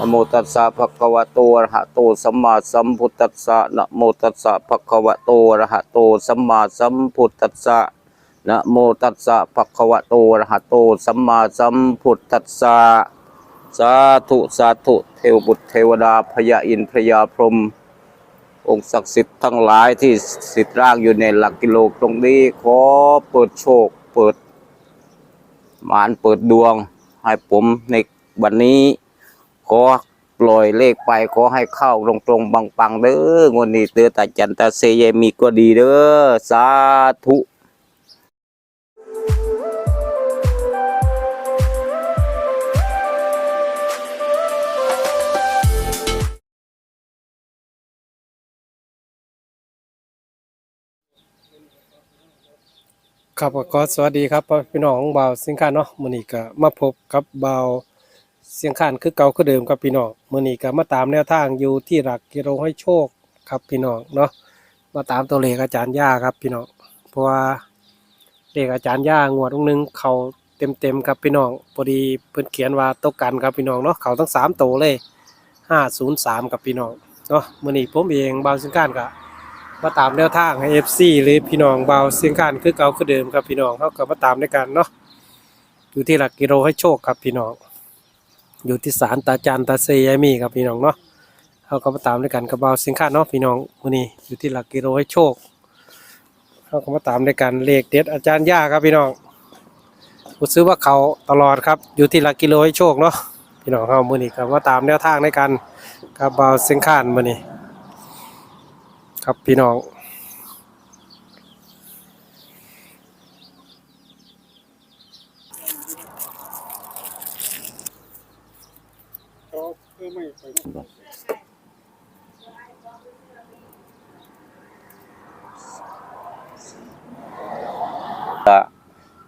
นะโมตัสสะภะคะวะโตอะระหะโตสัมมาสัมพุทธัสสะนะโมตัสสะภะคะวะโตอะระหะโตสัมมาสัมพุทธัสสะนะโมตัสสะภะคะวะโตอะระหะโตสัมมาสัมพุทธัสสะสาธุสาธุเทวบุตรเทวดาพญาอินทร์พญาพรหมองค์ศักดิ์สิทธิ์ทั้งหลายที่สิทธิ์ร่างอยู่ในหลักกิโลตรงนี้ขอเปิดโชคเปิดมานเปิดดวงให้ผมในวันนี้ ขอปล่อยเลขไปขอให้เข้าตรงตรงๆปังๆเด้องวดนี้เตือตาจันตาเซเยมีก็ดีเด้อสาธุครับก็สวัสดีครับพี่น้องบ่าวสียงขานเนาะมื้อนี้ก็มาพบกับบ่าว เสียงข้านคือเก่าคือเดิมครับพี่น้องมื้อนี้ก็มาตามแนวทางอยู่ที่หลักกิโลให้โชคครับพี่น้องเนาะมาตามตัวเลขอาจารย์ย่าครับพี่น้องเพราะว่าเลขอาจารย์ย่างวดนึงเขาเต็มๆครับพี่น้องพอดีเพิ่นเขียนว่าตกกันครับพี่น้องเนาะเขาทั้งสามตัวเลย503ครับพี่น้องเนาะมื้อนี้ผมเองบาวเสียงข้านก็มาตามแนวทางให้ FC หรือพี่น้องเบาเสียงการคือเก่าคือเดิมครับพี่น้องเขาก็มาตามด้วยกันเนาะอยู่ที่หลักกิโลให้โชคครับพี่น้อง อยู่ที่ศาลตาจันตาเซยายมีครับพี่น้องเนาะเขาก็มาตามด้วยกันกับเบาสียงกาเนาะพี่น้องวันนี้อยู่ที่หลักกิโลให้โชคเขาก็มาตามด้วยกันเลขเด็ดอาจารย์ย่าครับพี่น้องผมซื้อว่าเขาตลอดครับ อยู่ที่หลักกิโลให้โชคเนาะพี่น้องเขามือนี้ก็มาตามแนวทางในการกับเบาสียงกามือนี้ครับพี่น้อง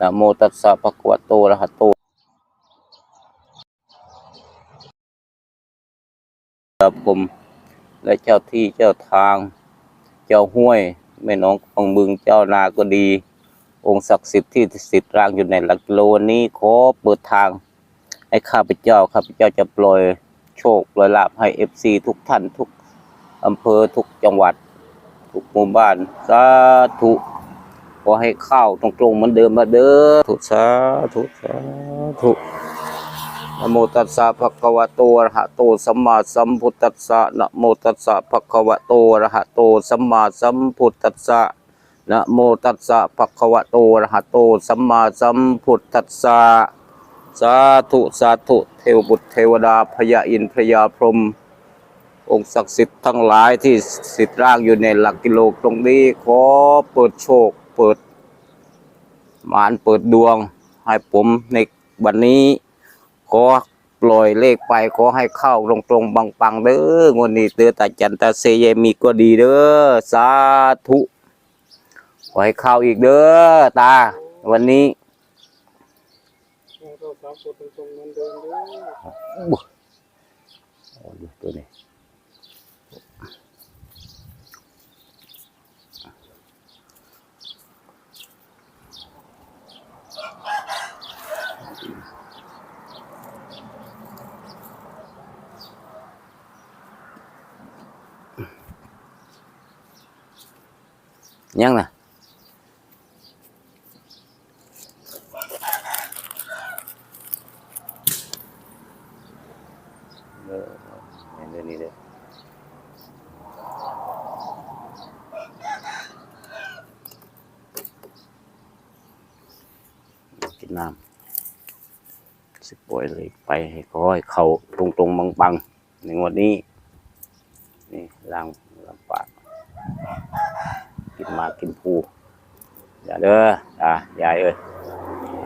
นะโมตัสสะภะคะวะโตอะระหะโตครับผมและเจ้าที่เจ้าทาง เจ้าห้วยแม่น้องของบึงเจ้านาก็ดี องค์ศักดิ์สิทธิ์ที่สิทธิ์ร่างอยู่ในหลักโลนี้ขอเปิดทางให้ข้าพเจ้าข้าพเจ้าจะปล่อยโชคปล่อยลาภให้เอฟซีทุกท่านทุกอำเภอทุกจังหวัด ทุกหมู่บ้านสาธุ ขอให้เข้าตรงๆเหมือนเดิมมาเด้อทุสาธุสาธุนะโมตัสสะภะคะวะโตอะระหะโตสัมมาสัมพุทธัสสะนะโมตัสสะภะคะวะโตอะระหะโตสัมมาสัมพุทธัสสะนะโมตัสสะภะคะวะโตอะระหะโตสัมมาสัมพุทธัสสะสาธุสาธุเทวบุตรเทวดาพญาอินทร์พญาพรหมองค์ศักดิ์สิทธิ์ทั้งหลายที่สิทธิ์ร่างอยู่ในหลักกิโลตรงนี้ขอเปิดโชค เปิดหมานเปิดดวง ให้ผมในวันนี้ขอปล่อยเลขไปขอให้เข้าตรงตรงๆปังๆเด้องวดนี้เตือตาจันตาเซเยมีก็ดีเด้อสาธุขอให้เข้าอีกเด้อตา วันนี้บุโอ้ยตัวนี้ ยังนะเออเห็นเดี๋ยวนี้เลยกินน้ำสิปล่อยเลยไปให้คอยเขาตรงตรงบังบังๆในงวดนี้นี่ล้างลำปากกิน ปูอย่าเด้ออะยายเอ้ย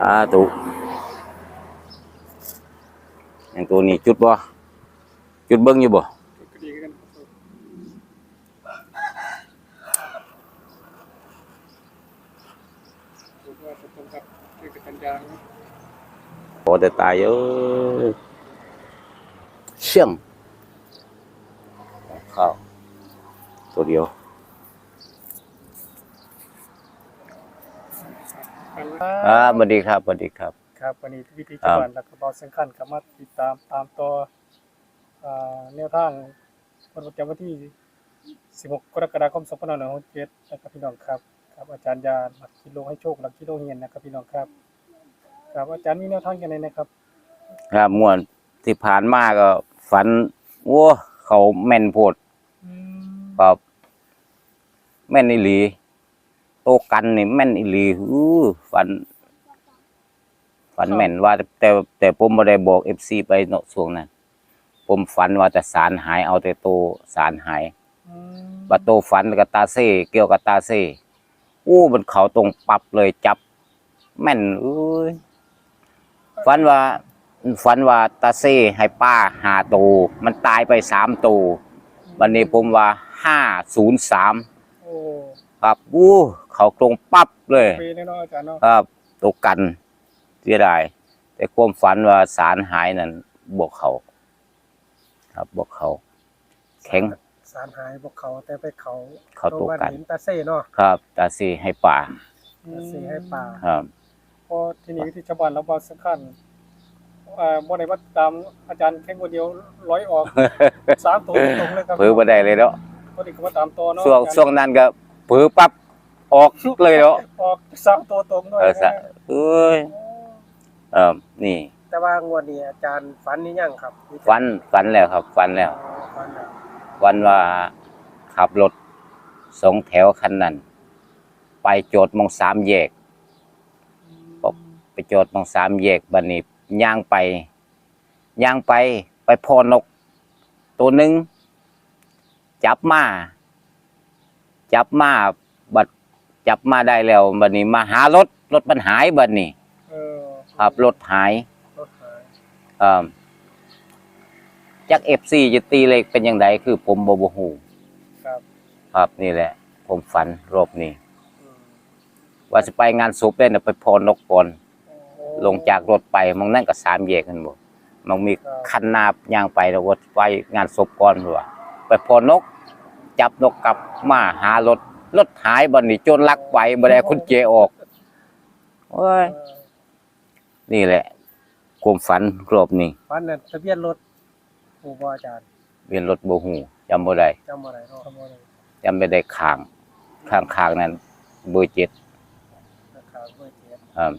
อ่าตุอย่างตัวนี้จุดบ่จุดเบิ้งอยู่บ่พอแต่ตายเยอะเชี่ยงข้าวตัวเดียว อ่าสวัสดีครับสวัสดีครับ ครับวันนี้วิธีครัจังบหวัดแล้วก็บอสังขันก็มาติดตามตามต่ออ่าแนวทางวันประจำวันที่ 16 กรกฎาคม2567นะครับพี่น้องครับครับอาจารย์ยาหลักกิโลให้โชคหลักกิโลเฮียนนะครับพี่น้องครับครับอาจารย์มีแนวทางยังไงนะครับ ครับม่วนที่ผ่านมาก็ฝันโอ้เขาแม่นโพดอืมครับแม่นอีหลี โตกันนี่แม่นอีหลีอื้อฝันฝันแม่นว่า แต่แต่ผมบ่ได้บอก FC ไปเนาะช่วงนั้นผมฝันว่าแต่สารหายเอาแต่โตสารหายอืมบัดโตฝันกับตาเซ่เกี่ยวกับตาเซ่อู้มันเขาตรงปรับเลยจับ แม่นเอ้ยฝันว่าฝันว่าตาเซ่ให้ป้าหาตูมันตายไปสามตูวันนี้ผมว่าห้าศูนย์สาม โอ้ครับอู้เขาตรงปั๊บเลยปีแน่เนอนอาจารย์เนาะครับตกกันเสียดายแต่ความฝันว่าสารหายนั้นบวกเขาครับบวกเขา แข็งสารหายพวกเขาแต่ไปเขาเขาตกกันโรงพยาบาลหินตาเซ่เนาะครับตาเซ่ให้ป่าตาเซ่ให้ป่าครับพอทีนี้ที่ชาวบ้านเราบ่สำคัญอ่าบ่ได้ว่าตามอาจารย์แค่คนเดียวร้อยออกสามตัวตรงๆเลยครับเผือบ่ได้เลยเนาะบ่ได้ก็ว่าตามตัวเนาะช่วงอาจารย์ช่วงนั้นก็ เผือปั๊บออกเลยเนาะออกสามตัวตรงด้วยเออสะนะเอ้ยเออนี่ แต่ว่างวดนี้อาจารย์ฝันนี่ยังครับฝันฝันแล้วครับฝันแล้วฝันแล้วฝันว่าขับรถสองแถวคันนั้นไปโจทย์มองสามแยกปุ๊บไปโจทย์มองสามแยกบัดนี้ย่างไปย่างไปไปพอนก ตัวหนึ่งจับมา จับมาบัดจับมาได้แล้วบัดนี้มาหารถรถมันหายบัดนี้เออครับรถหายรถหายเอ่อจักเอฟซีจะตีเลขเป็นยังไงคือผมบบ่ฮู้ครับครับนี่แหละ ผมฝันรอบนี้ อืมว่าจะไปงานศพได้น่ะไปพอนกก่อน โอ้ลงจากรถไปมองนั่นก็สามแยกกันบ่มันมีครับคันนาบย่างไปแล้วว่าไปงานศพก่อนว่าไปพอนก จับนกกลับมาหารถรถหายบัดนี้โจรลักไปบ่ได้คุณเจออกโอ้ยเออนี่แหละความฝันรอบนี้ฝันน่ะทะเบียนรถผู้บ่อาจารย์เวียนรถบ่ฮู้จำบ่ได้จำบ่ได้เนาะจำบ่ได้จำไม่ได้ข้างข้างข้างนั้นเบอร์เจ็ดนะครับเบอร์เจ็ดครับ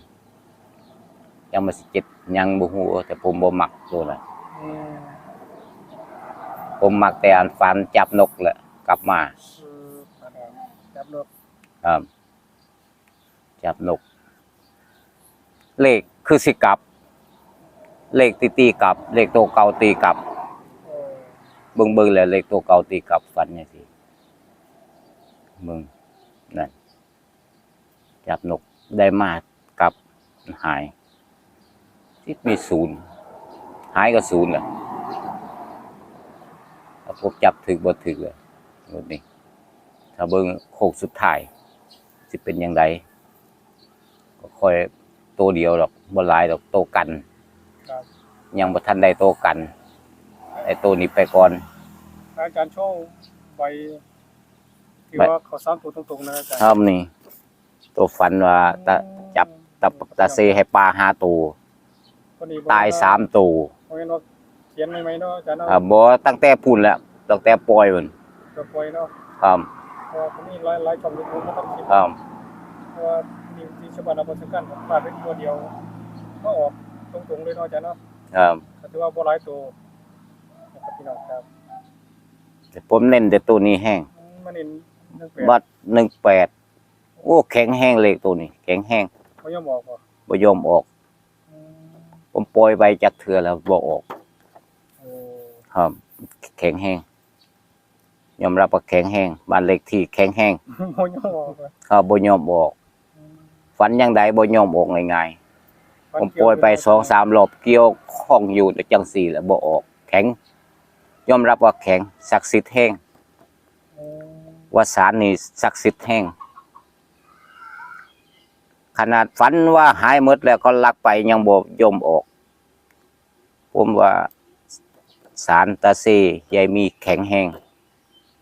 ยังมาสิเจ็ดยังบ่ฮู้แต่ผมบ่มักตัวนั้นอืมผมมักแต่อันฟันจับนกแหละ กลับมาอืมฝันแล้วจับรถครับจับนก เลขคือสิกลับ เลขตีตีกลับ เลขตัวเก่าตีกลับ เออเบิ่งเบิ่งแล้วเลขตัวเก่าตีกลับฟันจังซี่เบิ่งนั่นจับนกได้มากกลับหายที่มีศูนย์หายก็ศูนย์แหละถ้าพวกจับถึกบ่ถึกเลย งวดนี้ถ้าเบิ่งโคกสุดท้ายสิเป็นยังไงก็ค่อยตัวเดียวดอกบ่หลายดอกโตกันครับยังบ่ทันได้โตกันไอ้ตัวนี้ไปก่อนอาจารย์โชว์ใบที่ใบว่าเขาสามตัวตรงๆนะอาจารย์ครับนี่ตัวฝันว่าตะจับตะตะเซให้ปลาห้าตัวคนนี้ตายสามตัวเพราะงั้นว่าเขียนไม่ไหมเนาะอาจารย์เนาะอ่าบ่ตั้งแต่พูนแล้วตั้งแต่ปล่อยมัน ตัวปล่อยเนาะครับเพราะว่าคนนี้หลายหลายช่องยูทูบมันต้องคิดครับเพราะว่านี่ที่ชาวบ้านเราบ่สำคัญพลาดไปตัวเดียวก็ออกตรงๆเลยเนาะอาจารย์เนาะครับก็ถือว่าบ่หลายตัวนะครับพี่น้องครับแต่ผมเน้นแต่ตัวนี้แห้งอืมมันนี่เรื่องแปลกบัด18โอ้แข็งแห้งเลขตัวนี้ แข็งแห้งเขายอมบอกบ่บ่ยอมออก อืมผมปล่อยไปจากเทือแล้วบ่ออก โอ้ ครับ แข็งแห้ง ยอมรับว่าแข็งแห้งบ้านเลขที่แข็งแห้งบ่ยอมบอกบ่ครับบ่ยอมออกอืมฝันยังใดบ่ยอมออกง่ายๆผมปล่อยไปสองสามรอบเกี่ยวข้องอยู่แต่จังสี่แล้วบ่ออก แข็ง ยอมรับว่าแข็งศักดิ์สิทธิ์แห้งอืมว่าสารนี่ศักดิ์สิทธิ์แห้งขนาดฝันว่าหายหมดแล้วก็ลักไปยังบ่ยอมออก ผมว่าสารตาเซยายมีแข็งแห้ง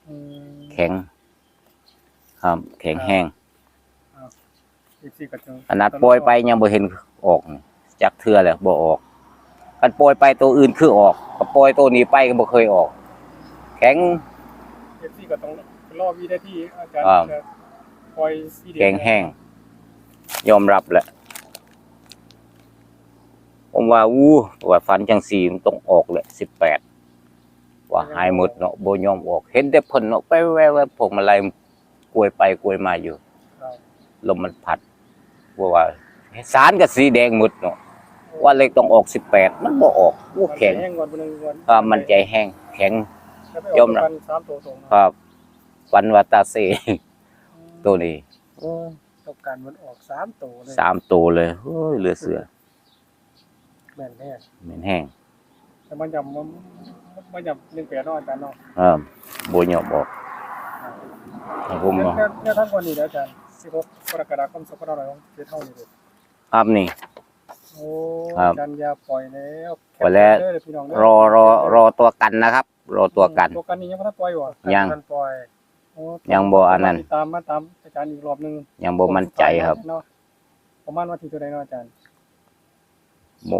อืมแข็ง ครับ แข็งแห้งอีกสี่ก็จังขนาดปล่อยไปยังบ่เห็นออกนี่จากเทือแล้วบ่ออกขกันปล่อยไปตัวอื่นคือออกก็ปล่อยตัวนี้ไปก็บ่เคยออก แข็ง เอฟซีก็ต้องรอวีได้ที่อาจารย์อ่า จะปล่อยซีเดียวแข็งแห้ง ยอมรับแหละผมว่าอู้ว่าฟันจังสีมันต้องออกแหละสิบแปด ว่าหายหมดเนาะโบยอมออก เห็นแต่เพิ่นเนาะไปแววๆผมอะไรกลวยไปกลวยมาอยู่ครับลมมันพัดว่าว่าสารกับสีแดงหมดเนาะว่าเลขต้องออกสิบแปดมันบ่ออกอู้แข็งมันแห้งก่อนบนหนึ่งวันอ่ามันใจแห้งแข็งแล้วไปยอมรับกันสามตัวตรงครับฟันวาตาเซตัวนี้ตกกันมันออกสามตัวเลยสามตัวเลยเฮ้ยเหลือเสือแม่นแน่เหม็นแห้งแต่ มันยำมันมันยำหนึ่งแปดเนอะอาจารย์เนาะอ่าโบยอมออกให้ผมเนี่ยเนาะเนี่ยเนี่ยทั้งวันนี้เดี๋ยวอาจารย์สิบหกกรกฎาคมสองพันห้าร้อยหกสิบเท่านี้เลยครับนี่ โอ้ครับ อาจารย์อยาปล่อยแล้วปล่อยแล้ว เด้อพี่น้องเด้อรอรอรอตัวกันนะครับ รอตัวกัน ตัวกันนี่ยังไม่ทันปล่อยบ่ยังทันปล่อยโอ้ยังบ่อันนั้นติดตามมาตามอาจารย์อีกรอบหนึงยังบ่มั่นใจครับเนาะประมาณวันที่เท่าใดเนาะอาจารย์บ่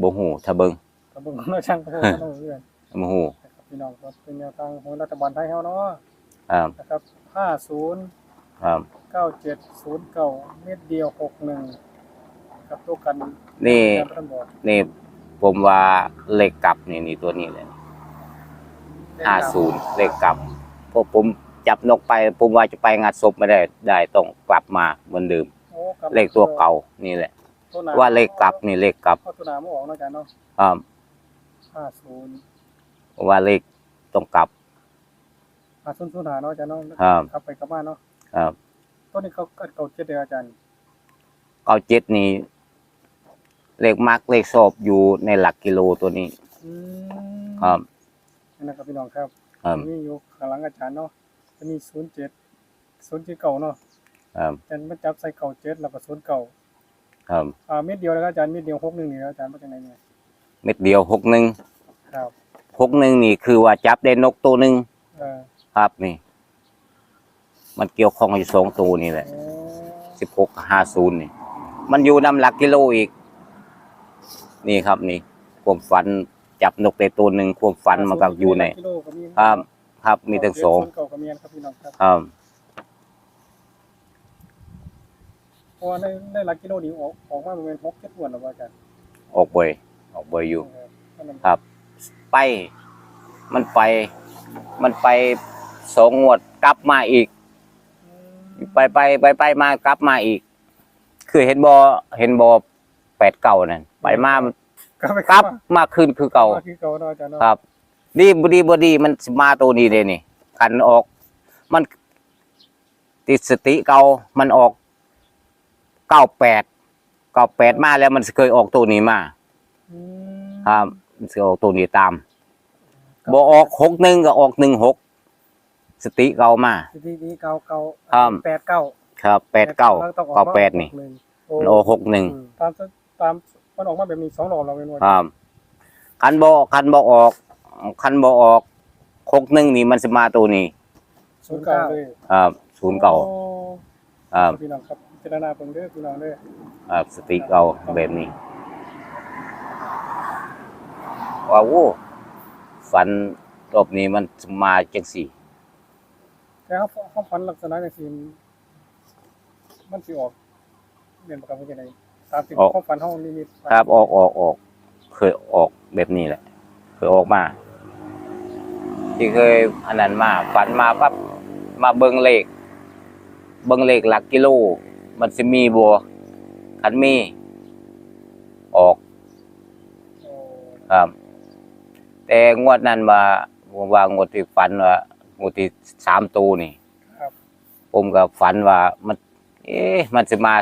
บ่ฮู้ถ้าเบิ่ง ก็เบิ่งเนาะช่างก็ต้องเรื่อนบ่ฮู้นะครับพี่น้องครับเป็นแนวทางของรัฐบาลไทยเฮาเนาะครับนะครับ50ครับ9709เม็ดเดียว61กับตัวกันนี่อาจารย์ท่านบอกนี่ผมว่าเลขกลับนี่นี่ตัวนี้เลย50เลขกลับเพราะผมจับนกไปผมว่าจะไปงานศพไม่ได้ได้ต้องกลับมาเหมือนเดิมโอ้ครับเลขตัวเก่านี่แหละตัวหน้ว่าเลขกลับนี่เลขกลับเอาตัวหน้ามาออกเนาะอา จารย์เนาะครับ50เพราะว่าเลขต้องกลับ5005เนาะอาจารย์เนาะครับกลับไปกลับมาเนาะครับตัวนี้เขาเกิดเก่าเจ็ดเดือนอาจารย์เก้าเจ็ดนี่เลขมาร์กเลขสอบอยู่ในหลักกิโลตัวนี้ อืมครับนี่นะครับพี่น้องครับครับมีอยู่ข้างหลังอาจารย์เนาะจะมีศูนย์เจ็ดศูนย์เจ็ดเก่าเนาะครับอาจารย์มาจับใส่เก่าเจ็ดแล้วก็ศูนย์เก่าครับอ่าเม็ดเดียวแล้วก็อาจารย์เม็ดเดียวหกหนึ่งนี่แล้วอาจารย์มาจากไหนเนี่ย เม็ดเดียวหกหนึ่งครับหกหนึ่งนี่คือว่าจับได้นกตัวหนึ่งเออครับนี่ มันเกี่ยวข้องอยู่สองตัวนี่แหละโอ้สิบหกห้าศูนย์นี่ มันอยู่นำหลักกิโลอีก นี่ครับนี่ ความฝันจับนกได้ตัวหนึ่งความฝันมันก็อยู่ในกิโลก็มีครับ ครับมีทั้งสองศูนย์เก่าก็มีครับพี่น้องครับครับ เพราะว่าในในหลักกิโลนี่ออกออกมาประมาณหกเจ็ดวันแล้วว่าอาจารย์ออกบ่อย ออกบ่อยอยู่เออนั่นน่ะครับ ไป มันไป มันไปสองงวดกลับมาอีกอืมไปไปไปไปมากลับมาอีก คือเห็นบอเห็นบอแปดเก่านั่นไปมากลับไปกลับมาขึ้นคือเก่าคือเก่าเนาะอาจารย์เนาะครับดีบดีบดีมันมาตัวนี้เลยนี่ขันออก มันติดสติเก่ามันออกเก้าแปดเก้าแปดมาแล้วมันเคยออกตัวนี้มาอืม ครับมันเคยออกตัวนี้ตามบอออกหกหนึ่งก็ออกหนึ่งหกสติเก่ามาทีนี้เก่าเก่าครับแปดเก้าครับแปดเก้าแล้วต้องออเก้าแปดมนี่หงมันออกหกหนึ่งอืมตามตามมันออกมาแบบนี้สองรอบเราเป็นวันครับคันบอคันบอออกคันบอออกหกหนึ่งนี่มันสมาตัวนี้ศูนย์เก้าเลยครับศูนย์เก่าโอ้ครับพี่น้องครับพิจารณาเพิ่งเด้อพี่น้องเด้อครับสติเก่าแบบนี้ ว้าวโว้ฝันรอบนี้มันมาจังสี่แต่เขาเขาฝันลักษณะอย่างนี้มันสิออกเรียนประกันเป็นยังไงตามที่เขาฝันเขานี่มีครับออกออกออกเคยออกแบบนี้แหละเคยออกมา ที่เคยอันนั้นมาฝันมาปั๊บมาเบิงเลข เบิงเลขหลักกิโล มันจะมีบัวคันมี ออกโอ้ครับ แต่งวดนั้นว่าผมว่างวดที่ฝันว่างวดที่สามตูนี่ครับ ผมก็ฝันว่ามัน เอ๊ะมันจะมา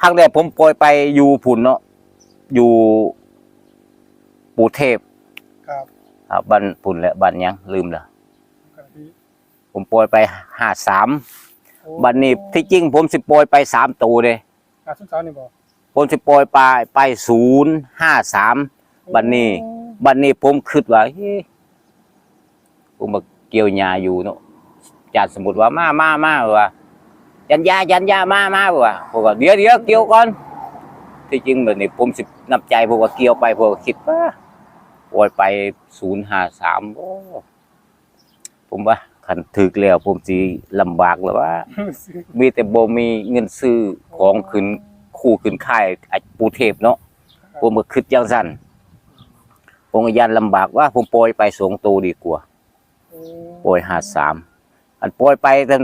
ครั้งแรกผมปล่อยไปอยู่ผุนเนาะอยู่ปูเทพครับครับบ้านผุนและบ้านหยังลืมละครับพี่ผมปล่อยไปห้าสามโอ้บัดนี้ที่จริงผมสิปล่อยไปสามตัวเลยอ่าสุดท้ายนี่บอกผมสิปล่อยไปไปศูนย์ห้าสามบัดนี้ บัดนี้ผมคิดว่าเฮ้ยผมมาเกี่ยวหญ้าอยู่เนาะจานสมมติว่ามามามาว่ายันยายันยามามาว่าผมก็เดี๋ยวเดี๋ยวเกี่ยวก่อนที่จริงแบบนี้ผมสิน้ำใจพวกก็เกี่ยวไปพวกก็คิดว่าโอยไปศูนย์ห้าสามโอ้ผมว่าคันถึกแล้วผมสิลำบากแล้วว่า มีแต่บ่มีเงินซื้อของขึ้นคู่ขึ้นค่ายไอ้ปูเทพเนาะผมก็คิดจังซั่น ผมก็ยันลำบากว่าผมปล่อยไปสองตัวดีกว่าปล่อยหาสามอันปล่อยไปแต่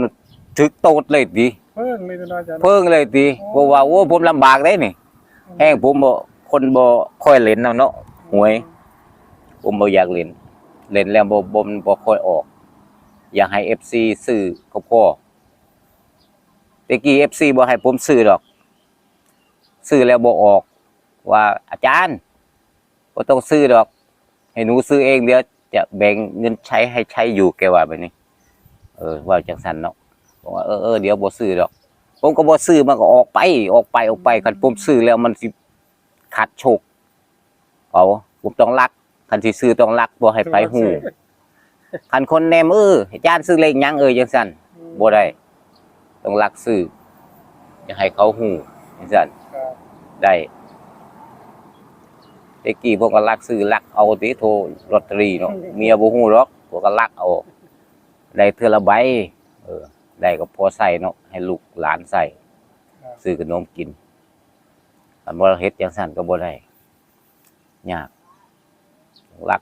ถึกโตดเลยดีเพิ่งเลยนะอาจารย์เพิ่งเลยดีเพราะว่าโอ้ผมลำบากได้นี่แห้งผมบ่คนบ่ค่อยเล่นแล้วเนาะหวยผมบ่อยากเล่นเล่นแล้วบ่บ่มันบ่ค่อยออก อยากให้ FC ซื้อก็พอแต่กี้ FC บ่ให้ผมซื้อดอกซื้อแล้วบ่ออก ว่าอาจารย์บ่ต้องซื้อดอก ให้หนูซื้อเองเดี๋ยวจะแบ่งเงินใช้ให้ใช้อยู่แกว่าแบบนี้ เออว่าจังซั่นเนาะผมว่าเออเออเดี๋ยวบ่ซื้อดอก ผมก็บ่ซื้อมันก็ออกไป ออกไปออกไปคันผมซื้อแล้วมันสิขาดโชคเอาผมต้องรักคันที่ซื้อต้องรักบ่ให้ไปฮู้คันคนแนมเอออาจารย์ซื้อเลขหยังเอ่ยจังซั่นบ่ได้ต้องรักซื้ออย่าให้เขาฮู้จังซั่นครับได้ แต่กี้ผมก็รักซื้อรักเอาติโทรลอตเตอรี่เนาะเมียบ่ฮู้หรอกผมก็รักเอาได้เทื่อละใบเออ ได้ก็พอใส่เนาะให้ลูกหลานใส่ครับซื้อขนมกินอันบ่เฮ็ดจังซั่นก็บ่ได้ยากรัก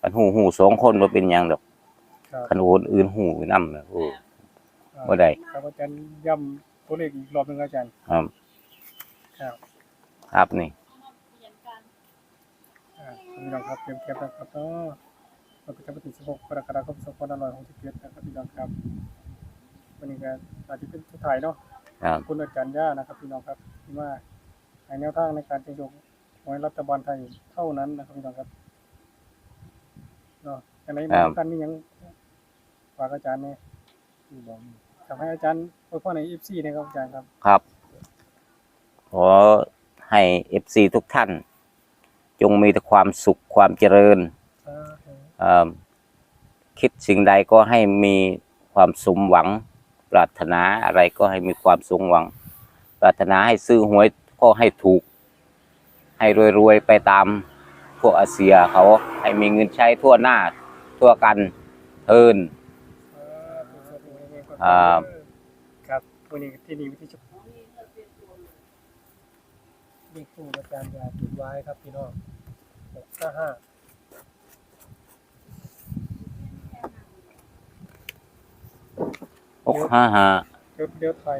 คันฮู้ฮู้สองคนบ่เป็นหยังดอกครับคันคนอื่นฮู้นำน่ะโอ้บ่ได้ครับอาจารย์ย้ำตัวเลขอีกรอบหนึงอาจารย์ครับ ครับครับนี่อ่า พี่น้องครับเตรียมเก็บนะครับเนาะวันที่จะถึง16กรกฎาคม2567นะครับพี่น้องครับวันนี้ก็อาจจะเป็นสุดท้ายเนาะครับ คุณอาจารย์ย่านะครับพี่น้องครับที่มาให้แนวทางในการจะยกหวยรัฐบาลไทยเท่านั้นนะครับพี่น้องครับเนาะอันไหนมีกันนี่ยังฝากอาจารย์เนี่ยทำให้อาจารย์อวยพรในเอฟซีนะครับอาจารย์ครับ ครับ ขอให้ FC ทุกท่าน จงมีแต่ความสุขความเจริญสาธุเอ่อคิดสิ่งใดก็ให้มีความสมหวัง ปรารถนาอะไรก็ให้มีความสมหวัง ปรารถนาให้ซื้อหวยก็ให้ถูก ให้รวยๆไปตามพวกอาเซียเขาให้มีเงินใช้ทั่วหน้าทั่วกันเทินครับครับวันนี้ที่นี่วิ ธีจะนี่คู่อาจารย์ยาจุดไว้ครับพี่น้องหกห้าห้าหกห้าห้าเดี๋ยวเดี๋ยวไทย